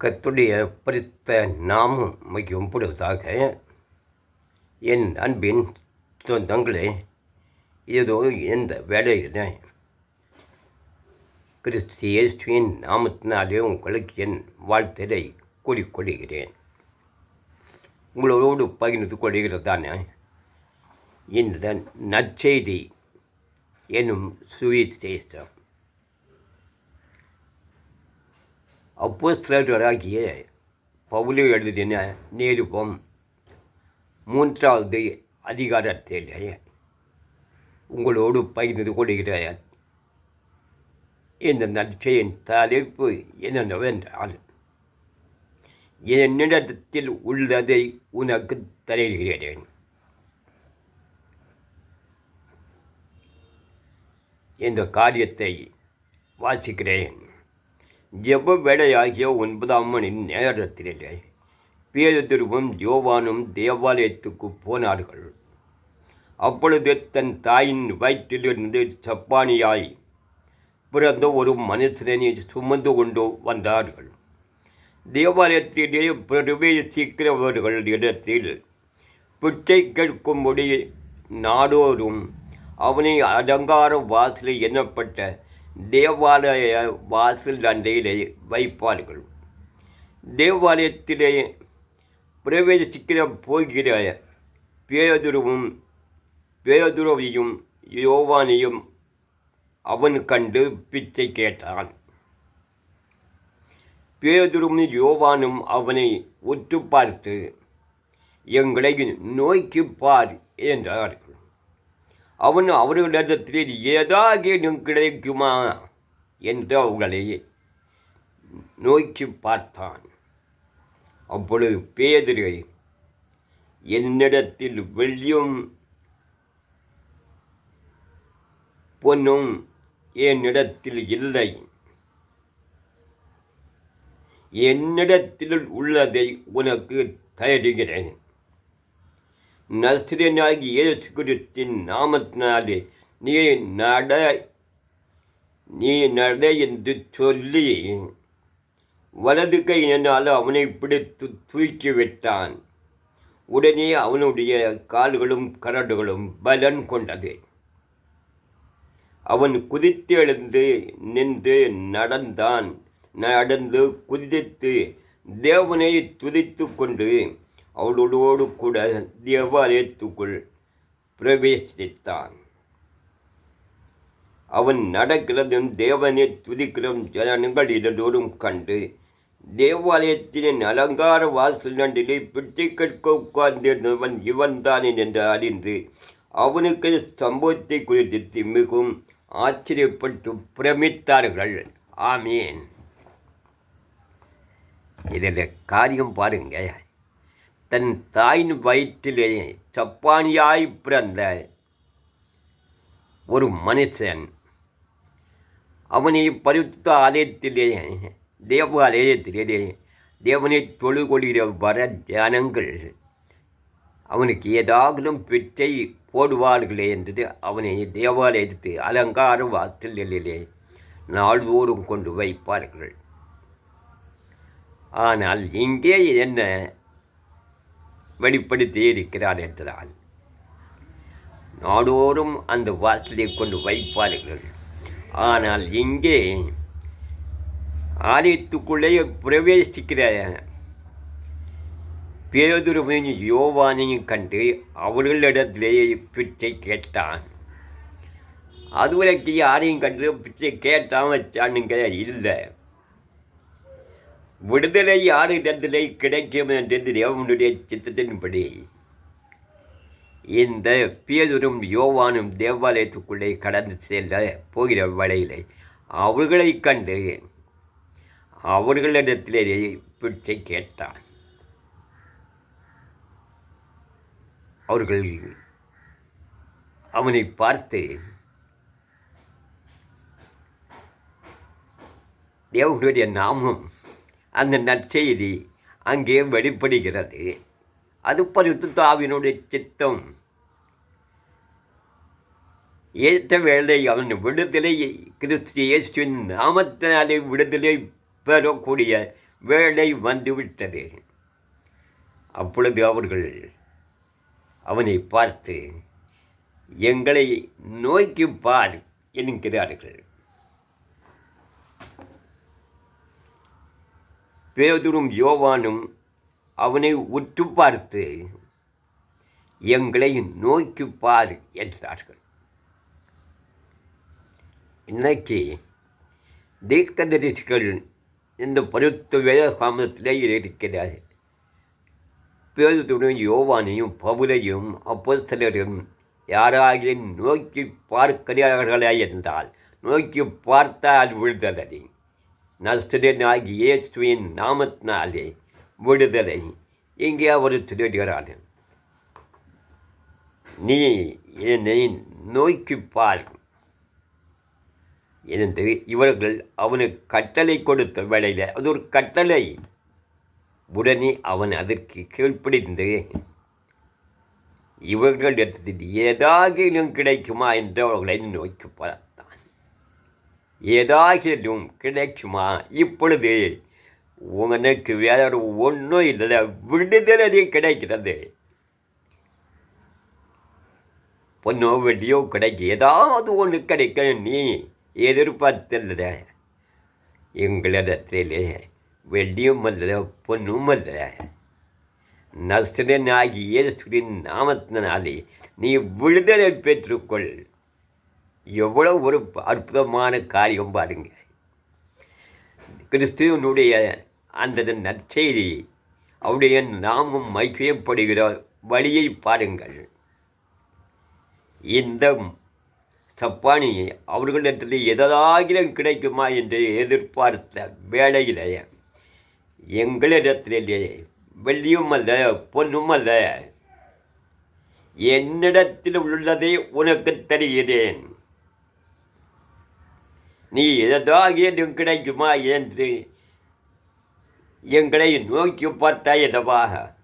கத்துடைய பரித்த நாமம் மிகவும் என் அன்பின் சொந்தங்களே ஏதோ எந்த வேலையில் கிறிஸ்து இயேசுவின் நாமத்தினாலே உங்களுக்கு என் வாழ்த்தலை கூறிக்கொள்கிறேன். உங்களோடு பகிர்ந்து கொள்கிறதான இந்த நற்செய்தி எனும் சுவிசேஷம். அப்போஸ்தலராகிய பவுலு எழுதின நிருபம் மூன்றாவது அதிகாரத்திலே உங்களோடு பகிர்ந்து கொள்கிறேன். இந்த நற்செயின் தலைப்பு என்னவென்றால் என்னிடத்தில் உள்ளதை உனக்கு தருகிறேன். இந்த காரியத்தை வாசிக்கிறேன். ஜெப வேலையாகிய ஒன்பதாம் மணி நேரத்திலே பேதுருவும் யோவானும் தேவாலயத்துக்கு போனார்கள். அப்பொழுது தன் தாயின் வயிற்றிலிருந்து சப்பானியாய் பிறந்த ஒரு மனுஷனை சுமந்து கொண்டு வந்தார்கள். தேவாலயத்திலே பிரவேசிக்கிறவர்கள் இடத்தில் பிச்சை கேட்கும்படி நாடோறும் அவனை அலங்கார வாசலை எண்ணப்பட்ட தேவாலய வாசல் தண்டையிலே வைப்பார்கள். தேவாலயத்திலே பிரவேசிக்கிற போகிற பேதுருவும் பேதுருவையும் யோவானையும் அவன் கண்டு பிச்சை கேட்டான். பேதுரும் யோவானும் அவனை ஒத்து பார்த்து எங்களை நோய்க்கு பார் என்றார்கள். அவன் அவர்களிடத்தில் ஏதாகிலும் கிடைக்குமா என்று அவர்களை நோக்கி பார்த்தான். அப்பொழுது பேதிரை என்னிடத்தில் வெள்ளியும் பொன்னும் என்னிடத்தில் இல்லை. என்னிடத்தில் உள்ளதை உனக்கு தருகிறேன். நஸ்திரியனாகி இயேசு குருத்தின் நாமத்தினாலே நீ நட நீ நட என்று சொல்லி வலது கையினால் அவனை பிடித்து தூக்கி விட்டான் உடனே அவனுடைய கால்களும் கரடுகளும் பலன் கொண்டது அவன் குதித்து எழுந்து நின்று நடந்தான் நடந்து குதித்து தேவனை துதித்து கொண்டு அவளோடு கூட தேவாலயத்துக்குள் பிரவேசித்தான். அவன் நடக்கிறதும் தேவனை துதிக்கிறதும் ஜனங்கள் எல்லோரும் கண்டு தேவாலயத்தின் அலங்கார வாசல் நண்டிலே பிச்சை கற்க உட்கார்ந்திருந்தவன் இவன்தான் என்று அறிந்து அவனுக்கு சம்பவத்தை குறித்து மிகவும் ஆச்சரியப்பட்டு பிரமித்தார்கள். ஆமேன். இதில் காரியம் பாருங்கள். தன் தாயின் வயிற்றிலே சப்பானியாய் பிறந்த ஒரு மனுஷன். அவனை பரிசுத்த ஆலயத்திலே தேவாலயத்திலே தேவனை தொழுகொள்கிற வர தியானங்கள் அவனுக்கு ஏதாகலும் பிச்சை போடுவார்களே என்று அவனை தேவாலயத்து அலங்கார வாசலிலே நாள்தோறும் கொண்டு வைப்பார்கள். ஆனால் இங்கே என்ன வெளிப்படுத்தியே இருக்கிறார் என்றால் நாடோறும் அந்த வாசலை கொண்டு வைப்பார்கள். ஆனால் இங்கே ஆலயத்துக்குள்ளே பிரவேசிக்கிற பேதுருவையும் யோவானையும் கண்டு அவர்களிடத்திலேயே பிச்சை கேட்டான். அதுவரைக்கு யாரையும் கண்டு பிச்சை கேட்டான் வச்சானுங்க இல்லை. விடுதலை யாரிடத்திலே கிடைக்கும் என்றது தேவனுடைய சித்தத்தின்படி இந்த பேதரும் யோவானும் தேவாலயத்துக்குள்ளே கடந்து செல்ல போகிற வழியிலே அவர்களை கண்டு அவர்களிடத்திலே பிடிச்சை கேட்டான் அவர்கள் அவனை பார்த்து தேவனுடைய நாமம் அந்த நற்செய்தி அங்கே வெளிப்படுகிறது. அது பரிசுத்தாவினுடைய சித்தம். ஏற்ற வேளை அவன் விடுதலை கிறிஸ்து இயேசுவின் நாமத்தினாலே விடுதலை பெறக்கூடிய வேலை வந்துவிட்டது. அப்பொழுது அவர்கள் அவனை பார்த்து எங்களை நோக்கி பார் என்கிறார்கள். பேதுரும் யோவானும் அவனை உற்று பார்த்து எங்களை நோக்கி பார் என்றார்கள். இன்னைக்கு தீர்க்கதரிசிகள் இந்த பருத்த வேதகாமத்திலே இருக்கிறார் பேதுரும் யோவானையும் பவுலையும் அப்போஸ்தலரும் யாராகிய நோக்கி பார்க்கிறார்களா என்றால் நோக்கி பார்த்தால் விடுதலை நஸ்தனாகி இயேசுவின் நாமத்தினாலே விடுதலை. இங்கே அவர் சொல்லுகிறார் நீ என்னை நோக்கி பார். என்று இவர்கள் அவனுக்கு கட்டளை கொடுத்த வேளையில் அது ஒரு கட்டளை. உடனே அவன் அதற்கு கீழ்ப்பிடிந்து இவர்களிடத்தில் ஏதாகிலும் கிடைக்குமா? என்று அவர்களை நோக்கி பார்த்தான் ஏதாகிலும் கிடைக்குமா? இப்பொழுது உனக்கு வேற ஒன்றும் இல்லை விடுதலை கிடைக்கிறது. பொண்ணோ வெள்ளியோ கிடைக்கும் ஏதாவது ஒன்று கிடைக்க நீ எதிர்பார்த்தல்ல. எங்களிடத்தில் வெள்ளியும் அல்ல பொண்ணும் அல்ல. நஸ்ரனாகி இயேசுவின் நாமத்தினாலே நீ விடுதலை பெற்றுக்கொள். எவ்வளோ ஒரு அற்புதமான காரியம் பாருங்க. கிறிஸ்துவனுடைய அந்த நற்செய்தி அவருடைய நாமும் மைக்கியப்படுகிற வழியை பாருங்கள். இந்த சப்பானி அவர்களிடத்தில் எதாகிலும் கிடைக்குமா என்று எதிர்பார்த்த வேளையிலே எங்களிடத்திலே வெள்ளியும் அல்ல பொண்ணும் அல்ல என்னிடத்தில் உள்ளதை உனக்கு தருகிறேன். நீ எதாகிலும் கிடைக்குமா என்று எங்களை நோக்கி பார்த்தாய் எதவாக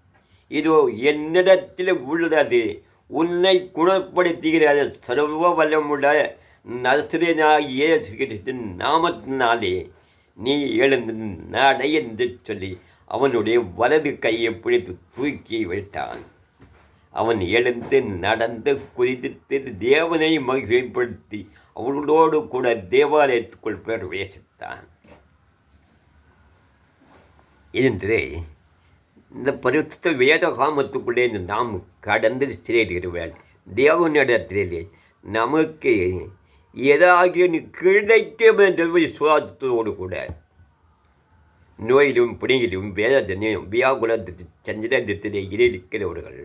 இதோ என்னிடத்தில் உள்ளது. உன்னை குணப்படுத்துகிற சர்வ வல்லமுள்ள நசரனாகிய நாமத்தினாலே நீ எழுந்து நடை என்று சொல்லி அவனுடைய வலது கையை பிடித்து தூக்கி விட்டான் அவன் எழுந்து நடந்து குதித்து தேவனை மகிழ்ப்படுத்தி அவர்களோடு கூட தேவாலயத்துக்குள் பிரவேசித்தான் என்று இந்த பரிசுத்த வேத காமத்துக்குள்ளே நாம் கடந்து சிறையிடுவேன் தேவனிடத்திலே நமக்கு ஏதாவது கிடைக்கும் என்ற விசுவாசத்தோடு கூட. நோயிலும் பிணியிலும் வேதனையும் வியாகுலத்து சந்திரத்திலே இருக்கிறவர்கள்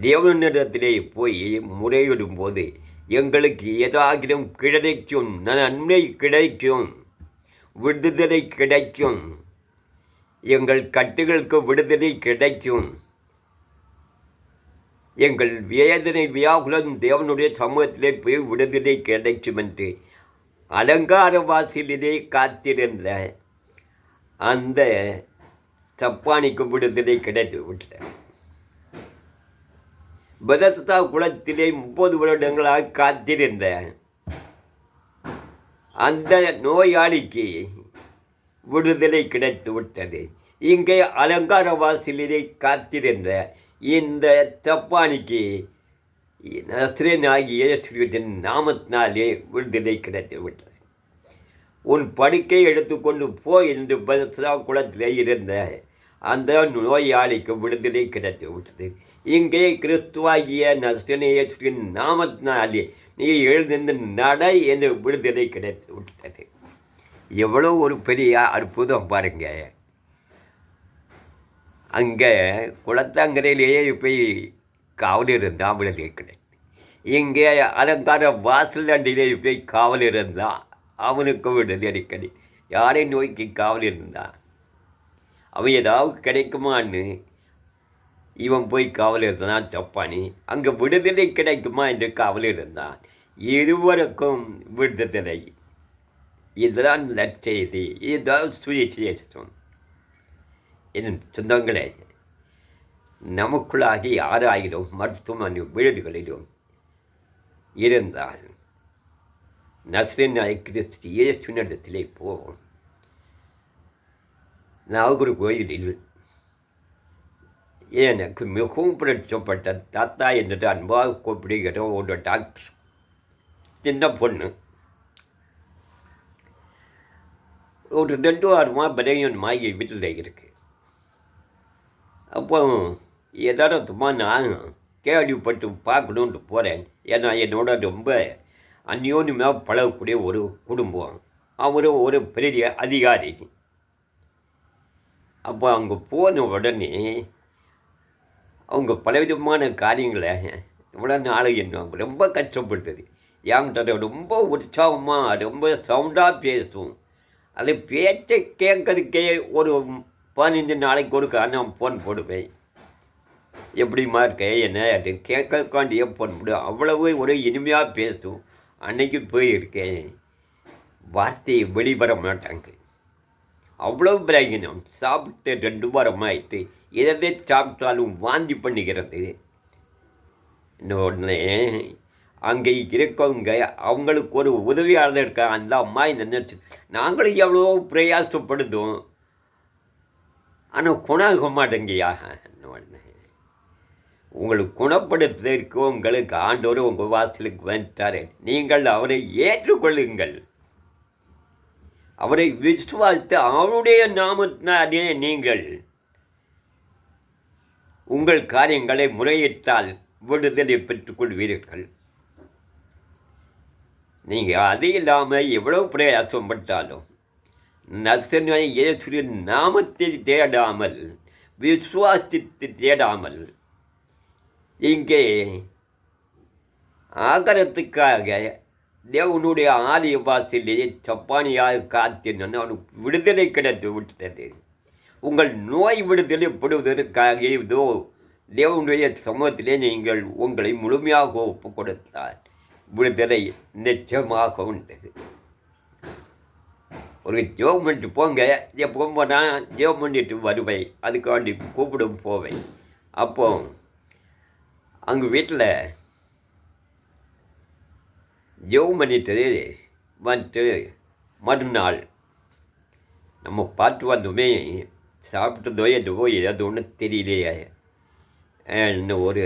தேவனிடத்திலே போய் முறையிடும் போது எங்களுக்கு ஏதாகிலும் கிடைக்கும் நன்மை கிடைக்கும் விடுதலை கிடைக்கும். எங்கள் கட்டுகளுக்கு விடுதலை கிடைக்கும். எங்கள் வேதனை வியாகுலம் தேவனுடைய சமூகத்திலே போய் விடுதலை கிடைக்கும் என்று அலங்கார வாசலிலே காத்திருந்த அந்த சப்பானிக்கு விடுதலை கிடைத்து விட்டது. பதஸ்தா குளத்திலே முப்பது வருடங்களாக காத்திருந்த அந்த நோயாளிக்கு விடுதலை கிடைத்து விட்டது. இங்கே அலங்கார வாசலிலே காத்திருந்த இந்த தப்பானிக்கு நஸ்ரனாகிய இயேசுவின் நாமத்தினாலே விடுதலை கிடைத்து விட்டது. உன் படுக்கை எடுத்துக்கொண்டு போ என்று பத்ரா குளத்திலே இருந்த அந்த நோயாளிக்கு விடுதலை கிடைத்து விட்டது. இங்கே கிறிஸ்துவாகிய நஸ்ரனேயத்தின் நாமத்தினாலே நீ எழுந்திருந்து நட என்று விடுதலை கிடைத்து விட்டது. எவ்வளோ ஒரு பெரிய அற்புதம் பாருங்க. அங்கே குளத்தங்கரையிலேயே போய் காவல் இருந்தால் விடுதலை கிடைத்து. இங்கே அலங்கார வாசலாண்டிலே போய் காவல் இருந்தால் அவனுக்கு விடுதலை கிடை யாரை நோக்கி காவல் இருந்தான் அவன் ஏதாவது கிடைக்குமான்னு இவன் போய் காவல் இருந்தான் அங்கே விடுதலை கிடைக்குமா என்று காவல் இருந்தான் இருவருக்கும் விடுதலை. இதுதான் நற்செய்தி. இதுதான் சுயசேஷம் என் சொந்தங்களே நமக்குள்ளாகி ஆறாயிரம் மருத்துவமனை விழுதுகளிலும் இருந்தால் நஸ்ரின் கிறிஸ்து இயேசுனிடத்திலே போவோம். நாகர்கோயிலில் எனக்கு மிகவும் பிரச்சப்பட்ட தாத்தா என்று அன்பாக கூப்பிடுகிற ஒரு டாக்டர். சின்ன பொண்ணு. ஒரு ரெண்டு வாரமாக மாயி வீட்டில் இருக்கு. அப்போ எதார்த்தமாக நான் கேள்விப்பட்டு பார்க்கணுன்ட்டு போகிறேன் ஏன்னா என்னோட ரொம்ப அந்யோன்யமாக பழகக்கூடிய ஒரு குடும்பம். அவர் ஒரு பெரிய அதிகாரி. அப்போ அங்கே போன உடனே அவங்க பலவிதமான காரியங்களை இவ்வளோ நாள் என்ன ரொம்ப கஷ்டப்பட்டது. என்கிட்ட ரொம்ப உற்சாகமாக ரொம்ப சவுண்டாக பேசும் அது பேச்சை கேட்கறதுக்கே ஒரு பதினஞ்சு நாளைக்கு ஒருக்கா நான் ஃபோன் போடுவேன். எப்படிம்மா இருக்க என்ன அது கேட்கறதுக்காண்டியே ஃபோன் போடு. அவ்வளவு ஒரு இனிமையாக பேசும் அன்னைக்கு போயிருக்கேன். வார்த்தையை வெளிவர மாட்டாங்க. அவ்வளோ பிரயோஜனம். சாப்பிட்டு ரெண்டு வாரம் ஆயிட்டு எதை சாப்பிட்டாலும் வாந்தி பண்ணிக்கிறது உடனே அங்கே இருக்கவங்க அவங்களுக்கு ஒரு உதவியாளர் இருக்க அந்த அம்மா நினச்சி நாங்களும் எவ்வளோ பிரயாசப்படுதோம் ஆனால் குணாக மாட்டேங்கய்யா. உடனே உங்களுக்கு குணப்படுத்துவதற்கு உங்களுக்கு ஆண்டோர் உங்கள் வாசலுக்கு வந்துட்டாரு. நீங்கள் அவரை ஏற்றுக்கொள்ளுங்கள். அவரை விசுவாசித்து அவருடைய நாமத்தினாரே நீங்கள் உங்கள் காரியங்களை முறையிட்டால் விடுதலை பெற்றுக்கொள்வீர்கள். நீங்கள் அது இல்லாமல் எவ்வளோ பிரயாசப்பட்டாலும் நசனை இயேசுவின் நாமத்தை தேடாமல் விசுவாசித்து தேடாமல் இங்கே ஆகரத்துக்காக தேவனுடைய ஆலய வாசலிலே சப்பானியாக காத்திருந்தோன்னு அவனுக்கு விடுதலை கிடைத்து விட்டது. உங்கள் நோய் விடுதலை படுவதற்காக இதோ தேவனுடைய சமூகத்திலே நீங்கள் உங்களை முழுமையாக ஒப்பு கொடுத்தால் விடுதலை நிச்சயமாக உண்டது. ஒரு ஜோம் பண்ணிட்டு போங்க எப்போ போனால் ஜோம் பண்ணிட்டு வருவேன். அதுக்காண்டி கூப்பிடும் போவேன். அப்போ அங்கே வீட்டில் ஜெபம் பண்ணிட்டு வந்துட்டு மறுநாள் நம்ம பார்த்து வந்தோமே சாப்பிட்டதோ என்னவோ ஏதாவது ஒன்று தெரியலையே. இன்னும் ஒரு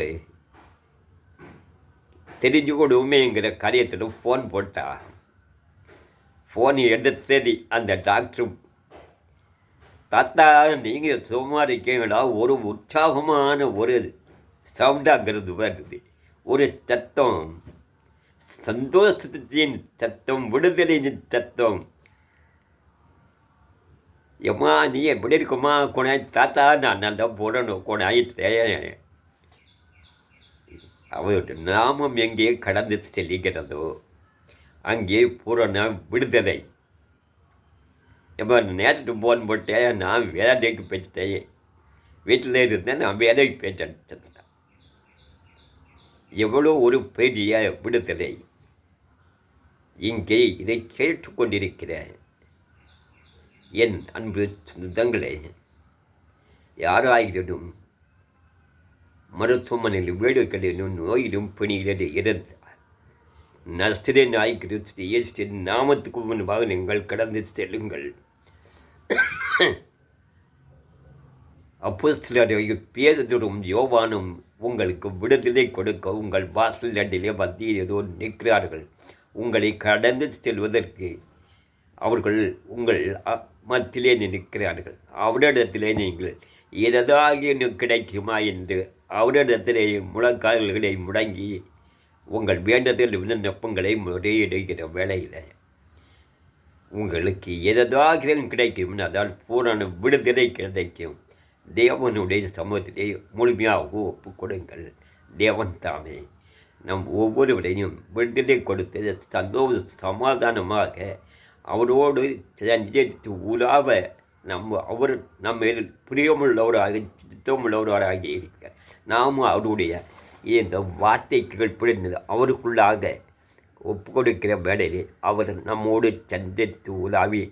தெரிஞ்சு கொடுமேங்கிற காரியத்தில் ஃபோன் போட்டா. ஃபோன் எடுத்தது அந்த டாக்டர் தாத்தா நீங்கள் சும்மா இருக்கீங்களா? ஒரு உற்சாகமான ஒரு சவுண்டாகிறது வருது. ஒரு சத்தம் சந்தோஷத்தின் சத்தம் விடுதலையின் சத்தம். எம்மா நீ எப்படி இருக்குமா? கொண்டாய் தாத்தா நான் நல்லா போடணும் கொணாயிட்டேன் அவருடைய நாமம் எங்கே கடந்து செல்கிறதோ அங்கே பூரண விடுதலை. எம்மா நேற்று போன் போட்டேன் நான் வேலைக்கு போயிட்டேன். வீட்டில் இருந்தேன் நான் வேலைக்கு போயிட்டேன். எவ்வளோ ஒரு பெரிய விடுதலை. இங்கே இதை கேட்டுக்கொண்டிருக்கிறேன். என் அன்பு சொந்தங்களே யாராயினும் மருத்துவமனையில் வீடுகளிலும் நோயிலும் பணியிலே இருந்தார் நஸ்திரே நாய் நாமத்துக்கு முன்பாக நீங்கள் கடந்து செல்லுங்கள். அப்போ சிலருடைய பேதரும் யோவானும் உங்களுக்கு விடுதலை கொடுக்க உங்கள் வாசல் அண்டிலே வந்து ஏதோ நிற்கிறார்கள். உங்களை கடந்து செல்வதற்கு அவர்கள் உங்கள் மத்திலே நிற்கிறார்கள். அவரிடத்திலே நீங்கள் எதாவது கிடைக்குமா என்று அவரிடத்திலே முழக்கால்களை முடங்கி உங்கள் வேண்டதில் விண்ணப்பங்களை முறையிடுகிற வேளையில் உங்களுக்கு எதாவது கிடைக்கும் அதால் பூரண விடுதலை கிடைக்கும். தேவனுடைய சமூகத்திலே முழுமையாக ஒப்பு கொடுங்கள். தேவன் தாமே நம் ஒவ்வொருவரையும் விடுதலை கொடுத்து சந்தோஷ சமாதானமாக அவரோடு சந்தித்து உலாவ நம்ம அவர் நம்ம பிரியமுள்ளவராக சித்தமுள்ளவராக இருக்க. நாம் அவருடைய இந்த வார்த்தைகள் புரிந்து அவருக்குள்ளாக ஒப்பு கொடுக்கிற வேளையில் அவர் நம்மோடு சந்தித்து உலாவி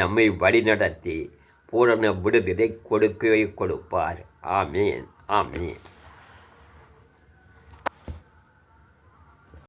நம்மை வழிநடத்தி பூரண விடுதலை கொடுக்கவே கொடுப்பார். ஆமேன் ஆமேன்.